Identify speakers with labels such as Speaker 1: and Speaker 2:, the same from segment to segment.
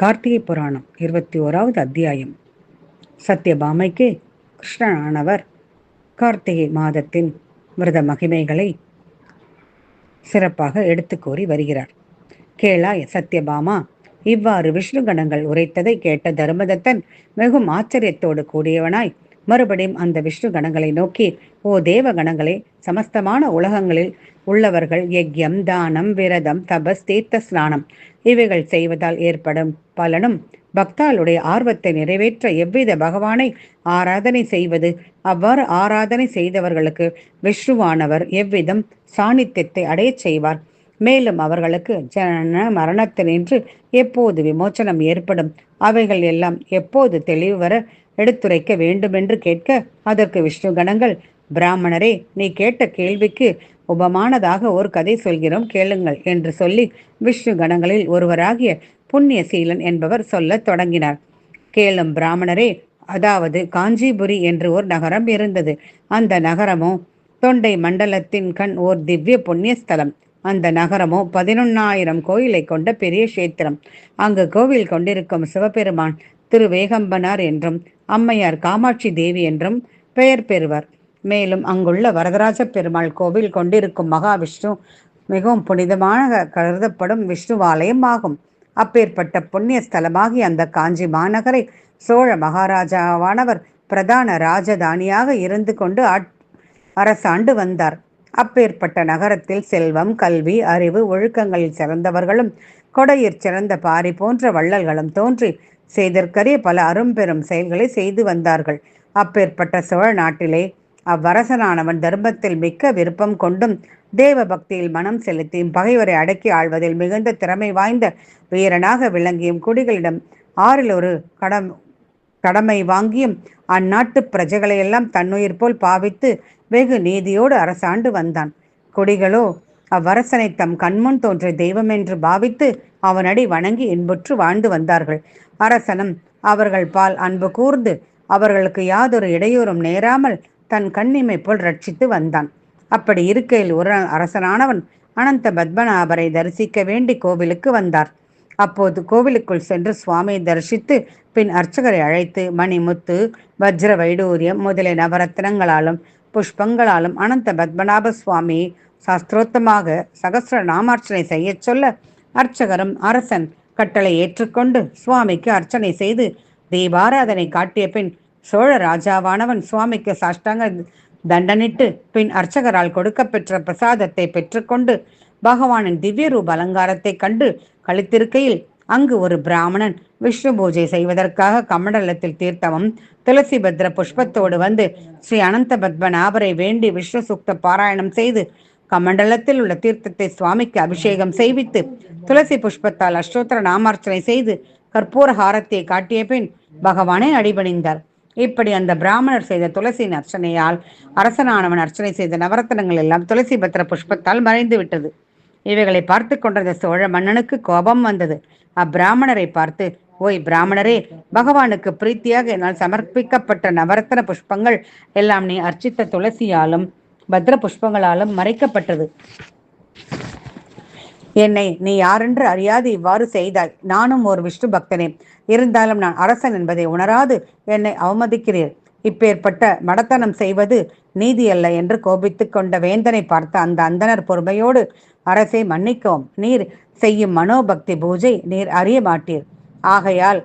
Speaker 1: கார்த்திகை புராணம் இருபத்தி ஓராவது அத்தியாயம். சத்யபாமைக்கு கிருஷ்ணனானவர் கார்த்திகை மாதத்தின் விரத மகிமைகளை சிறப்பாக எடுத்து கூறி வருகிறார். கேளாய் சத்யபாமா இவ்வாறு விஷ்ணு கணங்கள் உரைத்ததை கேட்ட தர்மதத்தன் மிகவும் ஆச்சரியத்தோடு கூடியவனாய் மறுபடியும் அந்த விஷ்ணு கணங்களை நோக்கி ஓ தேவ கணங்களே சமஸ்தமான உலகங்களில் உள்ளவர்கள் யக்யம் தானம் விரதம் தபஸ் தீர்த்த ஸ்நானம் இவைகள் செய்வதால் ஏற்படும் பலனும் பக்தாளுடைய ஆர்வத்தை நிறைவேற்ற எவ்வித பகவானை ஆராதனை செய்வது அவ்வாறு ஆராதனை செய்தவர்களுக்கு விஷ்ணுவானவர் எவ்விதம் சாநித்தியத்தை அடையச் செய்வார்? மேலும் அவர்களுக்கு ஜன மரணத்தினின்று எப்போது விமோச்சனம் ஏற்படும்? அவைகள் எல்லாம் எப்போது தெளிவு வர எடுத்துரைக்க வேண்டுமென்று கேட்க அதற்கு விஷ்ணு கணங்கள் பிராமணரே நீ கேட்ட கேள்விக்கு உபமானதாக ஒரு கதை சொல்கிறோம் கேளுங்கள் என்று சொல்லி விஷ்ணு கணங்களில் ஒருவராகிய புண்ணியசீலன் என்பவர் சொல்லத் தொடங்கினார். கேளும் பிராமணரே அதாவது காஞ்சிபுரி என்று ஒரு நகரம் இருந்தது. அந்த நகரமோ தொண்டை மண்டலத்தின் கண் ஓர் திவ்ய புண்ணியஸ்தலம். அந்த நகரமோ பதினொன்னாயிரம் கோயிலை கொண்ட பெரிய கஷேத்திரம். அங்கு கோவில் கொண்டிருக்கும் சிவபெருமான் திரு வேகம்பனார் என்றும் அம்மையார் காமாட்சி தேவி என்றும் பெயர் பெறுவர். மேலும் அங்குள்ள வரதராஜ பெருமாள் கோவில் கொண்டிருக்கும் மகாவிஷ்ணு மிகவும் புனிதமாக கருதப்படும் விஷ்ணுவாலயம் ஆகும். அப்பேற்பட்ட புண்ணிய ஸ்தலமாகி அந்த காஞ்சி மாநகரை சோழ மகாராஜாவானவர் பிரதான ராஜதானியாக இருந்து கொண்டு அரசாண்டு வந்தார். அப்பேற்பட்ட நகரத்தில் செல்வம் கல்வி அறிவு ஒழுக்கங்களில் சிறந்தவர்களும் கொடையிற் சிறந்த பாரி போன்ற வள்ளல்களும் தோன்றி செய்தற்கரிய பல அரும்பெரும் செயல்களை செய்து வந்தார்கள். அப்பேற்பட்ட சோழ நாட்டிலே அவ்வரசனானவன் தர்மத்தில் மிக்க விருப்பம் கொண்டும் தேவ பக்தியில் மனம் செலுத்தியும் பகைவரை அடக்கி ஆள்வதில் மிகுந்த திறமை வாய்ந்த வீரனாக விளங்கியும் குடிகளிடம் ஆறில் ஒரு கடம் கடமை வாங்கியும் அந்நாட்டு பிரஜைகளையெல்லாம் தன்னுயிர் போல் பாவித்து வெகு நீதியோடு அரசாண்டு வந்தான். குடிகளோ அவ்வரசனை தம் கண்முன் தோன்றிய தெய்வம் என்று பாவித்து அவனடி வணங்கி இன்புற்று வாழ்ந்து வந்தார்கள். அரசனும் அவர்கள் பால் அன்பு கூர்ந்து அவர்களுக்கு யாதொரு இடையூறும் நேராமல் தன் கண்ணிமை போல் ரட்சித்து வந்தான். அப்படி இருக்கையில் ஒரு அரசனானவன் அனந்த பத்மநாபரை தரிசிக்க வேண்டி கோவிலுக்கு வந்தார். அப்போது கோவிலுக்குள் சென்று சுவாமியை தரிசித்து பின் அர்ச்சகரை அழைத்து மணிமுத்து வஜ்ர வைடூரியம் முதலிய நவரத்னங்களாலும் புஷ்பங்களாலும் அனந்த பத்மநாப சுவாமி சாஸ்திரோத்தமாக சகசிர நாமார்ச்சனை செய்ய சொல்ல அர்ச்சகரும் அரசன் கட்டளை ஏற்றுக்கொண்டு சுவாமிக்கு அர்ச்சனை செய்து தீபாராதனை காட்டிய பின் சோழ ராஜாவானவன் சுவாமிக்கு சாஷ்டாங்க தண்டனிட்டு பின் அர்ச்சகரால் கொடுக்கப்பெற்ற பிரசாதத்தை பெற்றுக்கொண்டு பகவானின் திவ்ய ரூப அலங்காரத்தை கண்டு கழித்திருக்கையில் அங்கு ஒரு பிராமணன் விஷ்ணு பூஜை செய்வதற்காக கமண்டலத்தில் தீர்த்தமும் துளசி பத்ர புஷ்பத்தோடு வந்து ஸ்ரீ அனந்த பத்மநாபரை வேண்டி விஷ்ணு சுக்த பாராயணம் செய்து கமண்டலத்தில் உள்ள தீர்த்தத்தை சுவாமிக்கு அபிஷேகம் செய்வித்து துளசி புஷ்பத்தால் அஷ்டோத்திர நாமார்ச்சனை செய்து கற்பூர ஹாரத்தை காட்டிய பின் பகவானே அடிபணிந்தார். இப்படி அந்த பிராமணர் செய்த துளசியின் அர்ச்சனையால் அரசனானவன் அர்ச்சனை செய்த நவரத்தனங்கள் எல்லாம் துளசி பத்திர புஷ்பத்தால் மறைந்து விட்டது இவைகளை பார்த்து கொண்டிருந்த சோழ மன்னனுக்கு கோபம் வந்தது. அப்பிராமணரை பார்த்து ஓய் பிராமணரே பகவானுக்கு பிரீத்தியாக என்னால் சமர்ப்பிக்கப்பட்ட நவரத்ன புஷ்பங்கள் எல்லாம் நீ அர்ச்சித்த துளசியாலும் பத்ர புஷ்பங்களாலும் மறைக்கப்பட்டது. என்னை நீ யாரென்று அறியாது இவ்வாறு செய்தாய். நானும் ஒரு விஷ்ணு பக்தனே. இருந்தாலும் நான் அரசன் என்பதை உணராது என்னை அவமதிக்கிறீர். இப்பேற்பட்ட மடத்தனம் செய்வது நீதி அல்ல என்று கோபித்துக் கொண்ட வேந்தனை பார்த்த அந்த அந்தனர் பொறுமையோடு அரசை மன்னிக்கவும். நீர் செய்யும் மனோபக்தி பூஜை நீர் அறிய மாட்டீர். ஆகையால்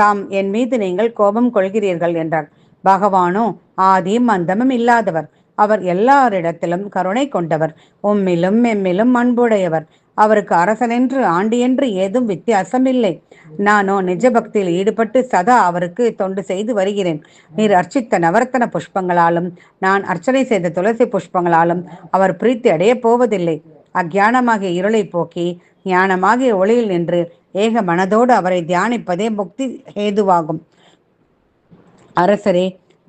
Speaker 1: தாம் என் மீது நீங்கள் கோபம் கொள்கிறீர்கள் என்றார். பகவானோ ஆதியும் அந்தமும் இல்லாதவர். அவர் எல்லாரிடத்திலும் கருணை கொண்டவர். உம்மிலும் எம்மிலும் அன்புடையவர். அவருக்கு அரசனென்று ஆண்டியென்று ஏதும் வித்தியாசமில்லை. நானோ நிஜ பக்தியில் ஈடுபட்டு சதா அவருக்கு தொண்டு செய்து வருகிறேன். நீர் அர்ச்சித்த நவரத்தன புஷ்பங்களாலும் நான் அர்ச்சனை செய்த துளசி புஷ்பங்களாலும் அவர் பிரீத்தி அடையப் போவதில்லை. அக்ஞானமாகிய இருளை போக்கி ஞானமாகிய ஒளியில் நின்று ஏக மனதோடு அவரை தியானிப்பதே முக்தி ஹேதுவாகும். அரசரே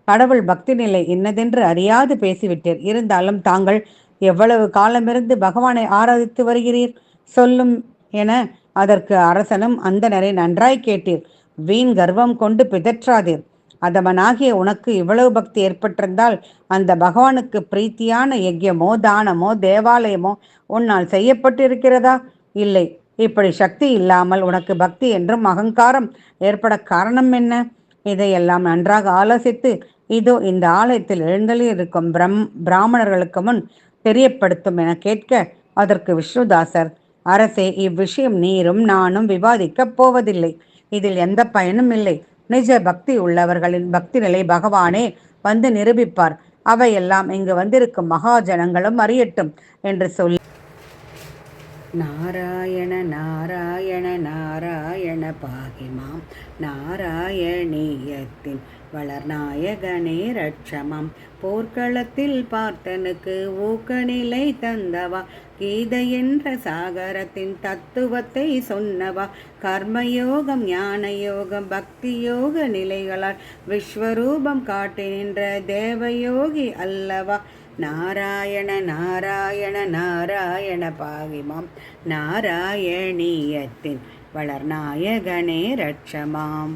Speaker 1: கடவுள் பக்தி நிலை இன்னதென்று அறியாது பேசிவிட்டீர். இருந்தாலும் தாங்கள் எவ்வளவு காலமிருந்து பகவானை ஆராதித்து வருகிறீர்? சொல்லும் என அதற்கு அரசனும் அந்தனரை நன்றாய் கேட்டீர். வீண் கர்வம் கொண்டு பிதற்றாதீர். அதவனாகிய உனக்கு இவ்வளவு பக்தி ஏற்பட்டிருந்தால் அந்த பகவானுக்கு பிரீத்தியான யஜ்யமோ தானமோ தேவாலயமோ உன்னால் செய்யப்பட்டிருக்கிறதா? இல்லை. இப்படி சக்தி இல்லாமல் உனக்கு பக்தி என்றும் அகங்காரம் ஏற்பட காரணம் என்ன? இதையெல்லாம் நன்றாக ஆலோசித்து இதோ இந்த ஆலயத்தில் எழுந்தலில் இருக்கும் பிரம் பிராமணர்களுக்கு முன் தெரியப்படுத்தும் என கேட்க அதற்கு விஷ்ணுதாசர் அரசே இவ்விஷயம் நீரும் நானும் விவாதிக்கப் போவதில்லை. இதில் எந்த பயனும் இல்லை. நிஜ பக்தி உள்ளவர்களின் பக்தி நிலை பகவானே வந்து நிரூபிப்பார். அவையெல்லாம் இங்கு வந்திருக்கும் மகாஜனங்களும் அறியட்டும் என்று சொல்லி நாராயண நாராயண நாராயண பாகிமாம் நாராயணீயத்தின் வளர்நாயகனே ரட்சமாம். போர்க்களத்தில் பார்த்தனுக்கு ஊக்கநிலை தந்தவா. கீதை என்ற சாகரத்தின் தத்துவத்தை சொன்னவா. கர்மயோகம் ஞான யோகம் பக்தி யோக நிலைகளால் விஸ்வரூபம் காட்டி நின்ற தேவயோகி அல்லவா. நாராயண நாராயண நாராயண பாகிமாம். நாராயணீயத்தின் வளர்நாயகனே ரட்சமாம்.